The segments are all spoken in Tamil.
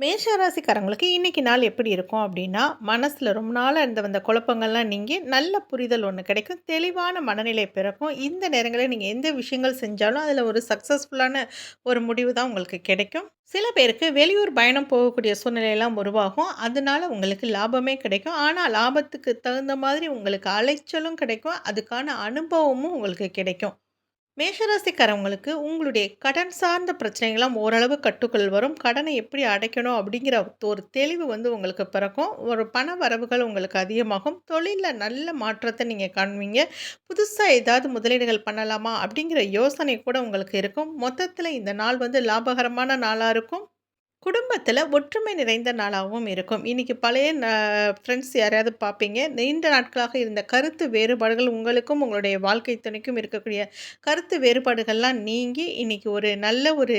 மேஷராசிக்காரங்களுக்கு இன்னைக்கு நாள் எப்படி இருக்கும் அப்படின்னா மனசில் ரொம்ப நாளாக இருந்த வந்த குழப்பங்கள்லாம் நீங்கி நல்ல புரிதல் ஒன்று கிடைக்கும் தெளிவான மனநிலை பிறக்கும். இந்த நேரங்களில் நீங்கள் எந்த விஷயங்கள் செஞ்சாலும் அதில் ஒரு சக்ஸஸ்ஃபுல்லான ஒரு முடிவு தான் உங்களுக்கு கிடைக்கும். சில பேருக்கு வெளியூர் பயணம் போகக்கூடிய சூழ்நிலையெல்லாம் உருவாகும். அதனால உங்களுக்கு லாபமே கிடைக்கும். ஆனால் லாபத்துக்கு தகுந்த மாதிரி உங்களுக்கு அலைச்சலும் கிடைக்கும். அதுக்கான அனுபவமும் உங்களுக்கு கிடைக்கும். மேஷராசிக்காரவங்களுக்கு உங்களுடைய கடன் சார்ந்த பிரச்சனைகள்லாம் ஓரளவு கட்டுக்குள் வரும். கடனை எப்படி அடைக்கணும் அப்படிங்கிற ஒரு தெளிவு வந்து உங்களுக்கு பிறக்கும். ஒரு பண வரவுகள் உங்களுக்கு அதிகமாகும். தொழிலில் நல்ல மாற்றத்தை நீங்கள் காண்பீங்க. புதுசாக ஏதாவது முதலீடுகள் பண்ணலாமா அப்படிங்கிற யோசனை கூட உங்களுக்கு இருக்கும். மொத்தத்தில் இந்த நாள் வந்து லாபகரமான நாளாக இருக்கும். குடும்பத்தில் ஒற்றுமை நிறைந்த நாளாகவும் இருக்கும். இன்றைக்கி பழைய ஃப்ரெண்ட்ஸ் யாரையாவது பார்ப்பீங்க நீண்ட நாட்களாக இருந்த கருத்து வேறுபாடுகள் உங்களுக்கும் உங்களுடைய வாழ்க்கை துணைக்கும் இருக்கக்கூடிய கருத்து வேறுபாடுகள்லாம் நீங்கி இன்றைக்கி ஒரு நல்ல ஒரு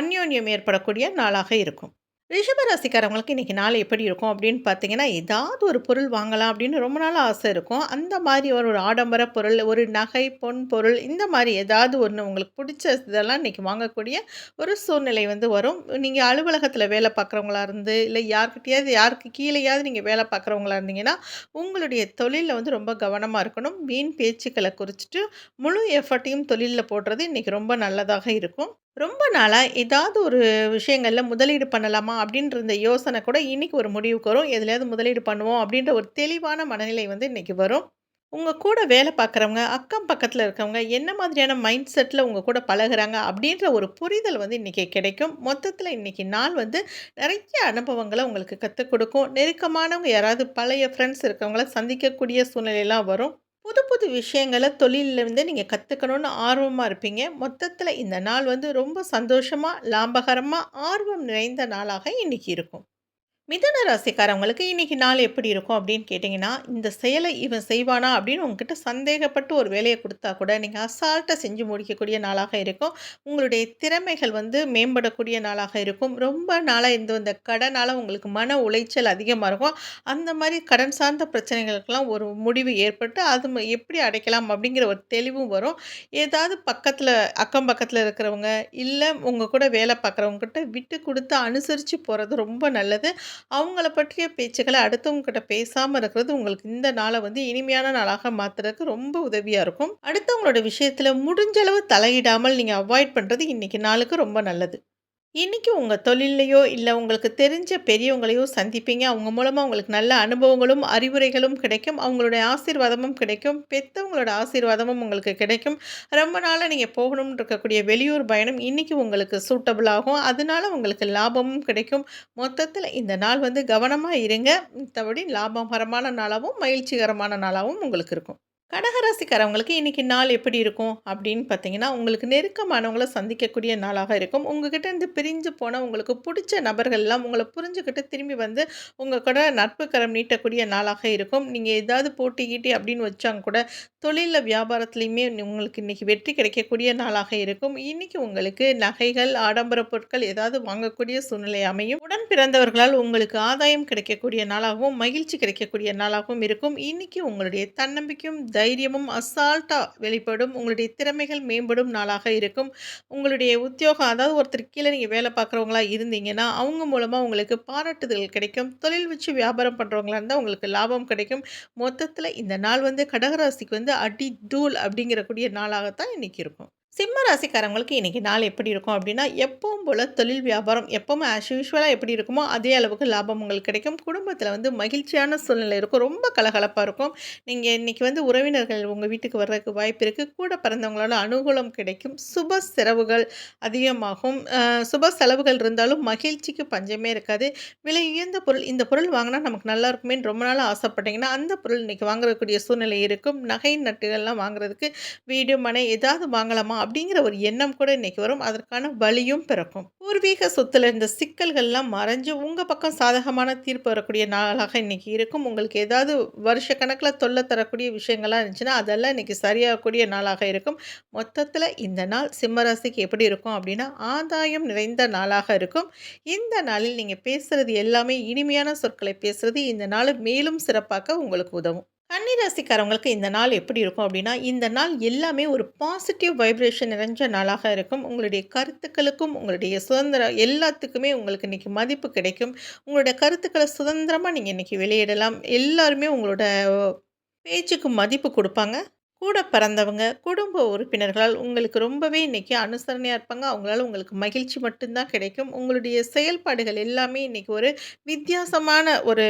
அந்யோன்யம் ஏற்படக்கூடிய நாளாக இருக்கும். ரிஷபராசிக்காரவங்களுக்கு இன்றைக்கி நாள் எப்படி இருக்கும் அப்படின்னு பார்த்தீங்கன்னா ஏதாவது ஒரு பொருள் வாங்கலாம் அப்படின்னு ரொம்ப நாள் ஆசை இருக்கும். அந்த மாதிரி ஒரு ஒரு ஆடம்பர பொருள் ஒரு நகை பொன் பொருள் இந்த மாதிரி ஏதாவது ஒன்று உங்களுக்கு பிடிச்ச இதெல்லாம் இன்றைக்கி வாங்கக்கூடிய ஒரு சூழ்நிலை வந்து வரும். நீங்கள் அலுவலகத்தில் வேலை பார்க்குறவங்களா இருந்து இல்லை யார்கிட்டயாவது யாருக்கு கீழேயாவது நீங்கள் வேலை பார்க்குறவங்களா இருந்தீங்கன்னா உங்களுடைய தொழிலில் வந்து ரொம்ப கவனமாக இருக்கணும். வீண் பேச்சுக்களை குறிச்சிட்டு முழு எஃபர்ட்டையும் தொழிலில் போடுறது இன்றைக்கி ரொம்ப நல்லதாக இருக்கும். ரொம்ப நாளாக ஏதாவது ஒரு விஷயங்களில் முதலீடு பண்ணலாமா அப்படின்ற இந்த யோசனை கூட இன்றைக்கி ஒரு முடிவுக்கு வரும். எதுலையாவது முதலீடு பண்ணுவோம் அப்படின்ற ஒரு தெளிவான மனநிலை வந்து இன்றைக்கி வரும். உங்கள் கூட வேலை பார்க்குறவங்க அக்கம் பக்கத்தில் இருக்கவங்க என்ன மாதிரியான மைண்ட் செட்டில் உங்கள் கூட பழகுறாங்க அப்படின்ற ஒரு புரிதல் வந்து இன்றைக்கி கிடைக்கும். மொத்தத்தில் இன்றைக்கி நாள் வந்து நிறைய அனுபவங்களை உங்களுக்கு கற்றுக் கொடுக்கும். நெருக்கமானவங்க யாராவது பழைய ஃப்ரெண்ட்ஸ் இருக்கவங்கள சந்திக்கக்கூடிய சூழ்நிலையெல்லாம் வரும். புது புது விஷயங்களை தொழிலிருந்து நீங்கள் கற்றுக்கணுன்னு ஆர்வமாக இருப்பீங்க. மொத்தத்தில் இந்த நாள் வந்து ரொம்ப சந்தோஷமாக லாபகரமாக ஆர்வம் நிறைந்த நாளாக இன்றைக்கி இருக்கும். மிதன ராசிக்காரவங்களுக்கு இன்னைக்கு நாள் எப்படி இருக்கும் அப்படின்னு கேட்டிங்கன்னா இந்த செயலை இவன் செய்வானா அப்படின்னு உங்ககிட்ட சந்தேகப்பட்டு ஒரு வேலையை கொடுத்தா கூட நீங்கள் அசால்ட்டாக செஞ்சு முடிக்கக்கூடிய நாளாக இருக்கும். உங்களுடைய திறமைகள் வந்து மேம்படக்கூடிய நாளாக இருக்கும். ரொம்ப நாளாக இந்த இந்த கடனால் உங்களுக்கு மன உளைச்சல் அதிகமாக இருக்கும். அந்த மாதிரி கடன் சார்ந்த பிரச்சனைகளுக்கெல்லாம் ஒரு முடிவு ஏற்பட்டு அது எப்படி அடைக்கலாம் அப்படிங்கிற ஒரு தெளிவும் வரும். ஏதாவது பக்கத்தில் அக்கம் பக்கத்தில் இருக்கிறவங்க இல்லை உங்கள் கூட வேலை பார்க்குறவங்ககிட்ட விட்டு கொடுத்து அனுசரித்து போகிறது ரொம்ப நல்லது. அவங்கள பற்றிய பேச்சுக்களை அடுத்தவங்கக்கிட்ட பேசாமல் இருக்கிறது உங்களுக்கு இந்த நாளை வந்து இனிமையான நாளாக மாற்றுறதுக்கு ரொம்ப உதவியாக இருக்கும். அடுத்தவங்களோட விஷயத்தில் முடிஞ்சளவு தலையிடாமல் நீங்கள் அவாய்ட் பண்ணுறது இன்றைக்கி நாளுக்கு ரொம்ப நல்லது. இன்றைக்கி உங்கள் தொழிலையோ இல்லை உங்களுக்கு தெரிஞ்ச பெரியவங்களையோ சந்திப்பீங்க. அவங்க மூலமாக உங்களுக்கு நல்ல அனுபவங்களும், அறிவுரைகளும் கிடைக்கும். அவங்களுடைய ஆசீர்வாதமும் கிடைக்கும். பெற்றவங்களோட ஆசீர்வாதமும் உங்களுக்கு கிடைக்கும். ரொம்ப நாளாக நீங்கள் போகணும்னு இருக்கக்கூடிய வெளியூர் பயணம் இன்னைக்கு உங்களுக்கு சூட்டபிள் ஆகும். அதனால உங்களுக்கு லாபமும் கிடைக்கும். மொத்தத்தில் இந்த நாள் வந்து கவனமாக இருங்க. மற்றபடி லாபகரமான நாளாகவும் மகிழ்ச்சிகரமான நாளாகவும் உங்களுக்கு இருக்கும். கடகராசிக்காரவங்களுக்கு இன்னைக்கு நாள் எப்படி இருக்கும் அப்படின்னு பார்த்தீங்கன்னா, உங்களுக்கு நெருக்கமானவங்களை சந்திக்கக்கூடிய நாளாக இருக்கும். உங்ககிட்ட இருந்து பிரிஞ்சு போன உங்களுக்கு பிடிச்ச நபர்கள்லாம் உங்களை புரிஞ்சுக்கிட்டு திரும்பி வந்து உங்கள் கூட நட்பு கரம் நீட்டக்கூடிய நாளாக இருக்கும். நீங்கள் ஏதாவது போட்டிக்கிட்டு அப்படின்னு வச்சாங்க கூட, தொழிலில் வியாபாரத்துலேயுமே உங்களுக்கு இன்றைக்கி வெற்றி கிடைக்கக்கூடிய நாளாக இருக்கும். இன்றைக்கி உங்களுக்கு நகைகள், ஆடம்பர பொருட்கள் ஏதாவது வாங்கக்கூடிய சூழ்நிலை அமையும். உடன் பிறந்தவர்களால் உங்களுக்கு ஆதாயம் கிடைக்கக்கூடிய நாளாகவும், மகிழ்ச்சி கிடைக்கக்கூடிய நாளாகவும் இருக்கும். இன்றைக்கி உங்களுடைய தன்னம்பிக்கையும் தைரியமும் அசால்ட்டாக வெளிப்படும். உங்களுடைய திறமைகள் மேம்படும் நாளாக இருக்கும். உங்களுடைய உத்தியோகம் அதாவது ஒருத்தர் கீழே நீங்கள் வேலை பார்க்குறவங்களா இருந்தீங்கன்னா, அவங்க மூலமாக உங்களுக்கு பாராட்டுதல் கிடைக்கும். தொழில் வச்சு வியாபாரம் பண்ணுறவங்களா இருந்தால் உங்களுக்கு லாபம் கிடைக்கும். மொத்தத்தில் இந்த நாள் வந்து கடகராசிக்கு வந்து அடி தூள் அப்படிங்கிறக்கூடிய நாளாகத்தான் இன்றைக்கி இருக்கும். சிம்ம ராசிக்காரங்களுக்கு இன்றைக்கி நாள் எப்படி இருக்கும் அப்படின்னா, எப்பவும் போல் தொழில் வியாபாரம் எப்பவும் ஆஸ் யூஷுவலாக எப்படி இருக்குமோ, அதே அளவுக்கு லாபம் உங்களுக்கு கிடைக்கும். குடும்பத்தில் வந்து மகிழ்ச்சியான சூழ்நிலை இருக்கும். ரொம்ப கலகலப்பாக இருக்கும். நீங்கள் இன்றைக்கி வந்து உறவினர்கள் உங்கள் வீட்டுக்கு வர்றதுக்கு வாய்ப்பு இருக்குது கூட பிறந்தவங்களோட அனுகூலம் கிடைக்கும். சுப செலவுகள் அதிகமாகும். சுப செலவுகள் இருந்தாலும் மகிழ்ச்சிக்கு பஞ்சமே இருக்காது. விலை உயர்ந்த பொருள் இந்த பொருள் வாங்கினா நமக்கு நல்லா இருக்குமேன்னு ரொம்ப நாள் ஆசைப்பட்டீங்கன்னா, அந்த பொருள் இன்றைக்கி வாங்கக்கூடிய சூழ்நிலை இருக்கும். நகை நட்டுகள்லாம் வாங்குறதுக்கு வீடு, மனை ஏதாவது வாங்கலாமா அப்படிங்கிற ஒரு எண்ணம் கூட இன்றைக்கி வரும். அதற்கான வழியும் பிறக்கும். பூர்வீக சொத்துல இருந்த சிக்கல்கள்லாம் மறைஞ்சு உங்கள் பக்கம் சாதகமான தீர்ப்பு வரக்கூடிய நாளாக இன்றைக்கி இருக்கும். உங்களுக்கு ஏதாவது வருஷக்கணக்கில் தொல்லை தரக்கூடிய விஷயங்கள்லாம் இருந்துச்சுன்னா, அதெல்லாம் இன்னைக்கு சரியாகக்கூடிய நாளாக இருக்கும். மொத்தத்தில் இந்த நாள் சிம்மராசிக்கு எப்படி இருக்கும் அப்படின்னா, ஆதாயம் நிறைந்த நாளாக இருக்கும். இந்த நாளில் நீங்கள் பேசுகிறது எல்லாமே இனிமையான சொற்களை பேசுகிறது இந்த நாள் மேலும் சிறப்பாக உங்களுக்கு உதவும். கன்னி ராசிக்காரவங்களுக்கு இந்த நாள் எப்படி இருக்கும் அப்படின்னா இந்த நாள் எல்லாமே ஒரு பாசிட்டிவ் வைப்ரேஷன் நிறைஞ்ச நாளாக இருக்கும். உங்களுடைய கருத்துக்களுக்கும் உங்களுடைய சுதந்திரம் எல்லாத்துக்குமே உங்களுக்கு இன்றைக்கி மதிப்பு கிடைக்கும். உங்களுடைய கருத்துக்களை சுதந்திரமாக நீங்கள் இன்றைக்கி வெளியிடலாம். எல்லாருமே உங்களோட பேச்சுக்கு மதிப்பு கொடுப்பாங்க. கூட பிறந்தவங்க குடும்ப உறுப்பினர்களால் உங்களுக்கு ரொம்பவே இன்றைக்கி அனுசரணையாக இருப்பாங்க. அவங்களால உங்களுக்கு மகிழ்ச்சி மட்டும்தான் கிடைக்கும். உங்களுடைய செயல்பாடுகள் எல்லாமே இன்றைக்கி ஒரு வித்தியாசமான ஒரு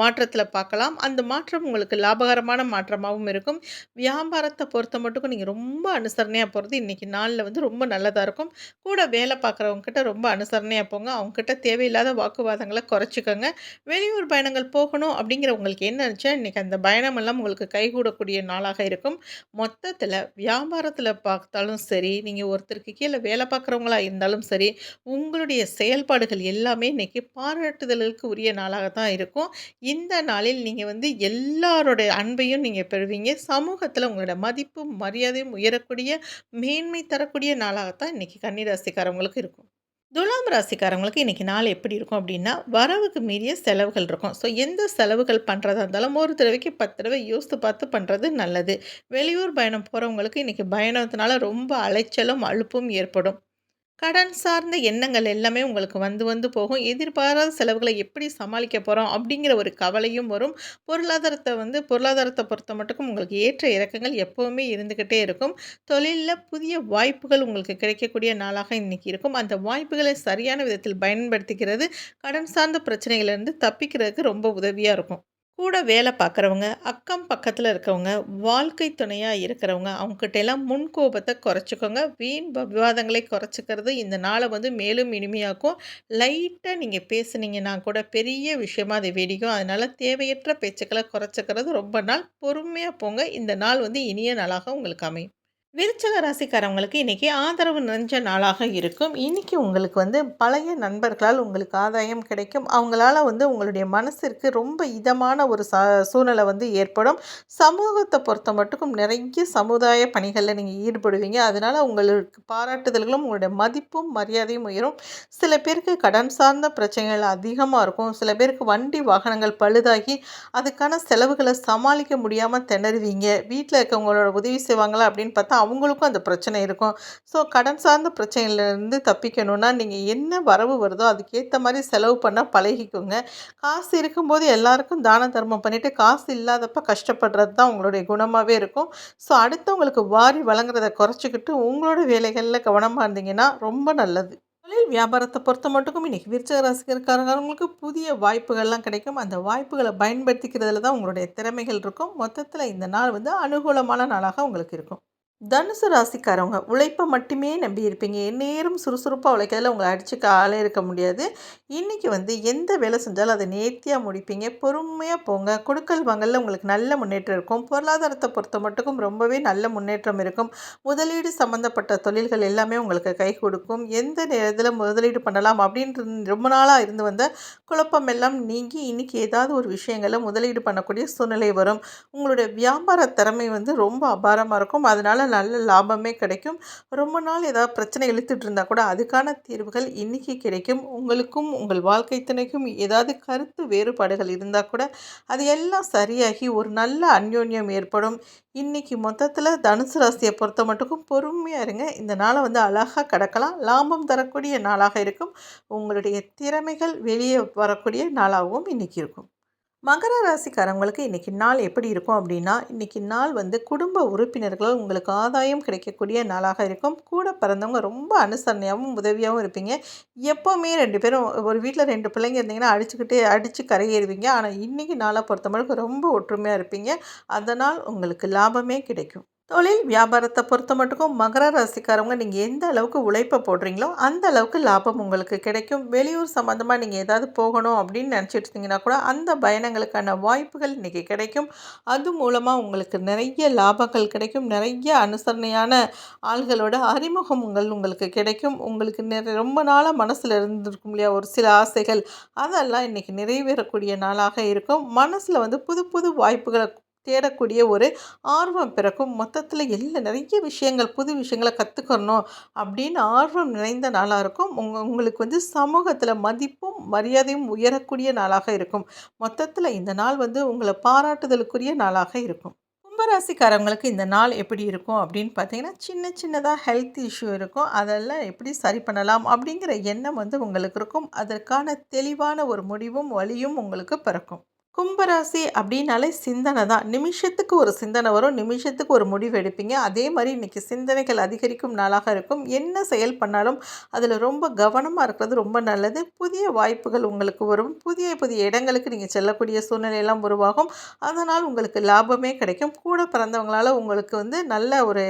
மாற்றத்தில் பார்க்கலாம். அந்த மாற்றம் உங்களுக்கு லாபகரமான மாற்றமாகவும் இருக்கும். வியாபாரத்தை பொறுத்த மட்டுக்கும் நீங்கள் ரொம்ப அனுசரணையாக போகிறது இன்றைக்கி நாளில் வந்து ரொம்ப நல்லதாக இருக்கும். கூட வேலை பார்க்குறவங்கக்கிட்ட ரொம்ப அனுசரணையாக போங்க. அவங்கக்கிட்ட தேவையில்லாத வாக்குவாதங்களை குறைச்சிக்கோங்க. வெளியூர் பயணங்கள் போகணும் அப்படிங்கிற உங்களுக்கு என்ன நினச்சா இன்றைக்கி அந்த பயணமெல்லாம் உங்களுக்கு கைகூடக்கூடிய நாளாக இருக்கும். இருக்கும் மொத்தத்தில் வியாபாரத்தில் பார்த்தாலும் சரி நீங்கள் ஒருத்தருக்கு கீழே வேலை பார்க்குறவங்களா இருந்தாலும் சரி உங்களுடைய செயல்பாடுகள் எல்லாமே இன்றைக்கி பாராட்டுதலுக்கு உரிய நாளாக தான் இருக்கும். இந்த நாளில் நீங்கள் வந்து எல்லாரோடைய அன்பையும் நீங்கள் பெறுவீங்க. சமூகத்தில் உங்களோட மதிப்பும் மரியாதையும் உயரக்கூடிய மேன்மை தரக்கூடிய நாளாகத்தான் இன்றைக்கி கன்னிராசிக்காரவங்களுக்கு இருக்கும். துலாம் ராசிக்காரங்களுக்கு இன்றைக்கி நாள் எப்படி இருக்கும் அப்படின்னா வரவுக்கு மீறிய செலவுகள் இருக்கும். ஸோ எந்த செலவுகள் பண்ணுறதா இருந்தாலும் ஒரு தடவைக்கு பத்து தடவை யோசித்து பார்த்து பண்ணுறது நல்லது. வெளியூர் பயணம் போகிறவங்களுக்கு இன்றைக்கி பயணத்தினால ரொம்ப அலைச்சலும் அழுப்பும் ஏற்படும். கடன் சார்ந்த எண்ணங்கள் எல்லாமே உங்களுக்கு வந்து வந்து போகும். எதிர்பாராத செலவுகளை எப்படி சமாளிக்க போகிறோம் அப்படிங்கிற ஒரு கவலையும் வரும். பொருளாதாரத்தை வந்து பொருளாதாரத்தை பொறுத்த மட்டுக்கும் உங்களுக்கு ஏற்ற இறக்கங்கள் எப்போவுமே இருந்துக்கிட்டே இருக்கும். தொழிலில் புதிய வாய்ப்புகள் உங்களுக்கு கிடைக்கக்கூடிய நாளாக இன்றைக்கி இருக்கும். அந்த வாய்ப்புகளை சரியான விதத்தில் பயன்படுத்திக்கிறது கடன் சார்ந்த பிரச்சனைகளிலிருந்து தப்பிக்கிறதுக்கு ரொம்ப உதவியாக இருக்கும். கூட வேலை பார்க்குறவங்க அக்கம் பக்கத்தில் இருக்கிறவங்க வாழ்க்கை துணையாக இருக்கிறவங்க அவங்ககிட்ட எல்லாம் முன்கோபத்தை குறைச்சிக்கோங்க. வீண் விவாதங்களை குறைச்சிக்கிறது இந்த நாளை வந்து மேலும் இனிமையாக்கும். லைட்டாக நீங்கள் பேசுனீங்கன்னா கூட பெரிய விஷயமாக அது வெடிக்கும். அதனால் தேவையற்ற பேச்சுக்களை குறைச்சிக்கிறது ரொம்ப நாள் பொறுமையாக போங்க. இந்த நாள் வந்து இனிய நாளாக உங்களுக்கு அமையும். விருச்சக ராசிக்காரவங்களுக்கு இன்றைக்கி ஆதரவு நிறைஞ்ச நாளாக இருக்கும். இன்றைக்கி உங்களுக்கு வந்து பழைய நண்பர்களால் உங்களுக்கு ஆதாயம் கிடைக்கும். அவங்களால வந்து உங்களுடைய மனசிற்கு ரொம்ப இதமான ஒரு சா சூழ்நிலை வந்து ஏற்படும். சமூகத்தை பொறுத்த மட்டுக்கும் நிறைய சமுதாய பணிகளில் நீங்கள் ஈடுபடுவீங்க. அதனால் உங்களுக்கு பாராட்டுதல்களும் உங்களுடைய மதிப்பும் மரியாதையும் உயரும். சில பேருக்கு கடன் சார்ந்த பிரச்சனைகள் அதிகமாக இருக்கும். சில பேருக்கு வண்டி வாகனங்கள் பழுதாகி அதுக்கான செலவுகளை சமாளிக்க முடியாமல் திணறுவீங்க. வீட்டில் இருக்கவங்களோட உதவி செய்வாங்களா அப்படின்னு பார்த்தா அவங்களுக்கும் அந்த பிரச்சனை இருக்கும். ஸோ கடன் சார்ந்த பிரச்சனையிலேருந்து தப்பிக்கணும்னா நீங்கள் என்ன வரவு வருதோ அதுக்கேற்ற மாதிரி செலவு பண்ணால் பழகிக்கோங்க. காசு இருக்கும்போது எல்லாருக்கும் தான தர்மம் பண்ணிவிட்டு காசு இல்லாதப்ப கஷ்டப்படுறது தான் உங்களுடைய குணமாகவே இருக்கும். ஸோ அடுத்தவங்களுக்கு வாரி வழங்குறத குறைச்சிக்கிட்டு உங்களோட வேலைகளில் கவனமாக இருந்தீங்கன்னா ரொம்ப நல்லது. தொழில் வியாபாரத்தை பொறுத்த மட்டுக்கும் இன்றைக்கி விருச்சக ராசிக்காரங்களுக்கு புதிய வாய்ப்புகள்லாம் கிடைக்கும். அந்த வாய்ப்புகளை பயன்படுத்திக்கிறதுல தான் உங்களுடைய திறமைகள் இருக்கும். மொத்தத்தில் இந்த நாள் வந்து அனுகூலமான நாளாக உங்களுக்கு இருக்கும். தனுசு ராசிக்காரவங்க உழைப்பை மட்டுமே நம்பி இருப்பீங்க சுறுசுறுப்பாக உழைக்கிறதுல உங்களை அடித்து காலே இருக்க முடியாது. இன்றைக்கி வந்து எந்த வேலை செஞ்சாலும் அதை நேர்த்தியாக முடிப்பீங்க. பொறுமையாக போங்க. கொடுக்கல் வாங்கலில் உங்களுக்கு நல்ல முன்னேற்றம் இருக்கும். பொருளாதாரத்தை பொறுத்த மட்டுக்கும் ரொம்பவே நல்ல முன்னேற்றம் இருக்கும். முதலீடு சம்மந்தப்பட்ட தொழில்கள் எல்லாமே உங்களுக்கு கை கொடுக்கும். எந்த நேரத்தில் முதலீடு பண்ணலாம் அப்படின்ட்டு ரொம்ப நாளாக இருந்து வந்த குழப்பம் எல்லாம் நீங்கி இன்றைக்கி ஏதாவது ஒரு விஷயங்களில் முதலீடு பண்ணக்கூடிய சூழ்நிலை வரும். உங்களுடைய வியாபார திறமை வந்து ரொம்ப அபாரமாக இருக்கும். அதனால் நல்ல லாபமே கிடைக்கும். ரொம்ப நாள் ஏதாவது பிரச்சனை இழுத்துட்டு இருந்தால் கூட அதுக்கான தீர்வுகள் இன்றைக்கி கிடைக்கும். உங்களுக்கும் உங்கள் வாழ்க்கை துணைக்கும் ஏதாவது கருத்து வேறுபாடுகள் இருந்தால் கூட அது எல்லாம் சரியாகி ஒரு நல்ல அந்யோன்யம் ஏற்படும். இன்றைக்கி மொத்தத்தில் தனுசு ராசியை பொறுத்த மட்டுக்கும் பொறுமையாக இருங்க. இந்த நாளை வந்து அழகாக கடக்கலாம். லாபம் தரக்கூடிய நாளாக இருக்கும். உங்களுடைய திறமைகள் வெளியே வரக்கூடிய நாளாகவும் இன்றைக்கி இருக்கும். மகர ராசிக்காரவங்களுக்கு இன்றைக்கி நாள் எப்படி இருக்கும் அப்படின்னா இன்றைக்கி நாள் வந்து குடும்ப உறுப்பினர்களால் உங்களுக்கு ஆதாயம் கிடைக்கக்கூடிய நாளாக இருக்கும். கூட பிறந்தவங்க ரொம்ப அனுசரணையாகவும் உதவியாகவும் இருப்பீங்க. எப்போவுமே ரெண்டு பேரும் ஒரு வீட்டில் ரெண்டு பிள்ளைங்க இருந்தீங்கன்னா அடிச்சுக்கிட்டே அடித்து கரையேறுவீங்க. ஆனால் இன்றைக்கி நாளை பொறுத்தவரைக்கும் ரொம்ப ஒற்றுமையாக இருப்பீங்க. அதனால் உங்களுக்கு லாபமே கிடைக்கும். தொழில் வியாபாரத்தை பொறுத்த மட்டுக்கும் மகர ராசிக்காரவங்க நீங்கள் எந்த அளவுக்கு உழைப்பை போடுறீங்களோ அந்த அளவுக்கு லாபம் உங்களுக்கு கிடைக்கும். வெளியூர் சம்மந்தமாக நீங்கள் ஏதாவது போகணும் அப்படின்னு நினச்சிட்டு இருந்தீங்கன்னா கூட அந்த பயணங்களுக்கான வாய்ப்புகள் இன்றைக்கி கிடைக்கும். அது மூலமாக உங்களுக்கு நிறைய லாபங்கள் கிடைக்கும். நிறைய அனுசரணையான ஆள்களோட அறிமுகம் உங்கள் உங்களுக்கு கிடைக்கும். உங்களுக்கு நிற ரொம்ப நாளாக மனசில் இருந்திருக்கும் இல்லையா? ஒரு சில ஆசைகள் அதெல்லாம் இன்றைக்கி நிறைவேறக்கூடிய நாளாக இருக்கும். மனசில் வந்து புது புது வாய்ப்புகளை தேடக்கூடிய ஒரு ஆர்வம் பிறக்கும். மொத்தத்தில் எல்லா நிறைய விஷயங்கள் புது விஷயங்களை கற்றுக்கணும் அப்படின்னு ஆர்வம் நிறைந்த நாளாக இருக்கும். உங்க உங்களுக்கு வந்து சமூகத்தில் மதிப்பும் மரியாதையும் உயரக்கூடிய நாளாக இருக்கும். மொத்தத்தில் இந்த நாள் வந்து உங்களை பாராட்டுதலுக்குரிய நாளாக இருக்கும். கும்பராசிக்காரங்களுக்கு இந்த நாள் எப்படி இருக்கும் அப்படின்னு பார்த்தீங்கன்னா சின்ன சின்னதாக ஹெல்த் இஷ்யூ இருக்கும். அதெல்லாம் எப்படி சரி பண்ணலாம் அப்படிங்கிற எண்ணம் வந்து உங்களுக்கு இருக்கும். அதற்கான தெளிவான ஒரு முடிவும் வழியும் உங்களுக்கு பிறக்கும். கும்பராசி அப்படின்னாலே சிந்தனை தான். நிமிஷத்துக்கு ஒரு சிந்தனை வரும். நிமிஷத்துக்கு ஒரு முடிவு எடுப்பீங்க. அதே மாதிரி இன்றைக்கி சிந்தனைகள் அதிகரிக்கும் நாளாக இருக்கும். என்ன செயல் பண்ணாலும் அதில் ரொம்ப கவனமாக இருக்கிறது ரொம்ப நல்லது. புதிய வாய்ப்புகள் உங்களுக்கு வரும். புதிய புதிய இடங்களுக்கு நீங்கள் செல்லக்கூடிய சூழ்நிலையெல்லாம் உருவாகும். அதனால் உங்களுக்கு லாபமே கிடைக்கும். கூட பிறந்தவங்களால் உங்களுக்கு வந்து நல்ல ஒரு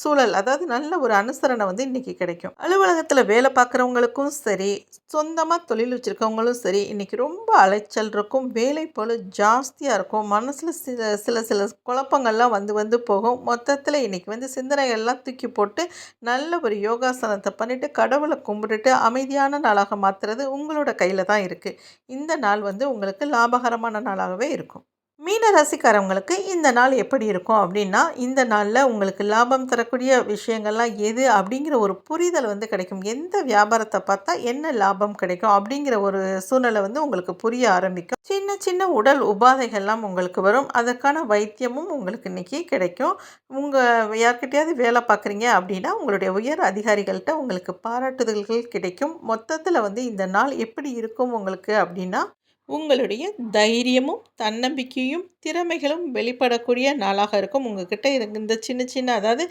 சூழல் அதாவது நல்ல ஒரு அனுசரணை வந்து இன்றைக்கி கிடைக்கும். அலுவலகத்தில் வேலை பார்க்குறவங்களுக்கும் சரி சொந்தமாக தொழில் வச்சுருக்கவங்களும் சரி இன்றைக்கி ரொம்ப அலைச்சல் இருக்கும். வேலை போல் ஜாஸ்தியாக இருக்கும். மனசில் சில சில சில குழப்பங்கள்லாம் வந்து வந்து போகும். மொத்தத்தில் இன்றைக்கி வந்து சிந்தனைகள்லாம் தூக்கி போட்டு நல்ல ஒரு யோகாசனத்தை பண்ணிவிட்டு கடவுளை கும்பிட்டுட்டு அமைதியான நாளாக மாற்றுறது உங்களோட கையில் தான் இருக்குது இந்த நாள் வந்து உங்களுக்கு லாபகரமான நாளாகவே இருக்கும். மீன ராசிக்காரவங்களுக்கு இந்த நாள் எப்படி இருக்கும் அப்படின்னா இந்த நாளில் உங்களுக்கு லாபம் தரக்கூடிய விஷயங்கள்லாம் எது அப்படிங்கிற ஒரு புரிதல் வந்து கிடைக்கும். எந்த வியாபாரத்தை பார்த்தா என்ன லாபம் கிடைக்கும் அப்படிங்கிற ஒரு சூழ்நிலை வந்து உங்களுக்கு புரிய ஆரம்பிக்கும். சின்ன சின்ன உடல் உபாதைகள்லாம் உங்களுக்கு வரும். அதற்கான வைத்தியமும் உங்களுக்கு இன்றைக்கி கிடைக்கும். உங்கள் யார்கிட்டையாவது வேலை பார்க்குறீங்க அப்படின்னா உங்களுடைய உயர் அதிகாரிகள்கிட்ட உங்களுக்கு பாராட்டுதல்கள் கிடைக்கும். மொத்தத்தில் வந்து இந்த நாள் எப்படி இருக்கும் உங்களுக்கு அப்படின்னா உங்களுடைய தைரியமும் தன்னம்பிக்கையும் திறமைகளும் வெளிப்படக்கூடிய நாளாக இருக்கும். உங்கள்கிட்ட இந்த சின்ன சின்ன அதாவது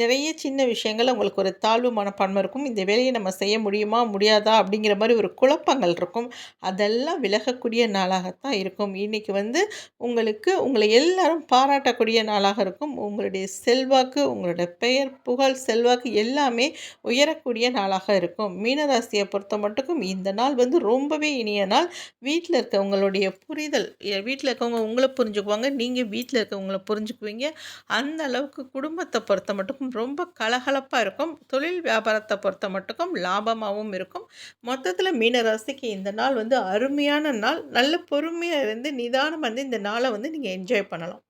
நிறைய சின்ன விஷயங்கள் உங்களுக்கு ஒரு தாழ்வு மனப்பான்மை இருக்கும். இந்த வேலையை நம்ம செய்ய முடியுமா முடியாதா அப்படிங்கிற மாதிரி ஒரு குழப்பங்கள் இருக்கும். அதெல்லாம் விலகக்கூடிய நாளாகத்தான் இருக்கும். இன்றைக்கி வந்து உங்களுக்கு உங்களை எல்லாரும் பாராட்டக்கூடிய நாளாக இருக்கும். உங்களுடைய செல்வாக்கு உங்களோட பெயர் புகழ் செல்வாக்கு எல்லாமே உயரக்கூடிய நாளாக இருக்கும். மீனராசியை பொறுத்த மட்டுக்கும் இந்த நாள் வந்து ரொம்பவே இனிய நாள். வீட்டில் இருக்கவங்களுடைய புரிதல் வீட்டில் இருக்கவங்க உங்களை புரிஞ்சு புரிஞ்சுக்குவாங்க. நீங்கள் வீட்டில் இருக்கவங்கள புரிஞ்சுக்குவீங்க. அந்த அளவுக்கு குடும்பத்தை பொறுத்த மட்டுக்கும் ரொம்ப கலகலப்பாக இருக்கும். தொழில் வியாபாரத்தை பொறுத்த மட்டுக்கும் லாபமாகவும் இருக்கும். மொத்தத்தில் மீனராசிக்கு இந்த நாள் வந்து அருமையான நாள். நல்ல பொறுமையாக இருந்து நிதானம் வந்து இந்த நாளை வந்து நீங்கள் என்ஜாய் பண்ணலாம்.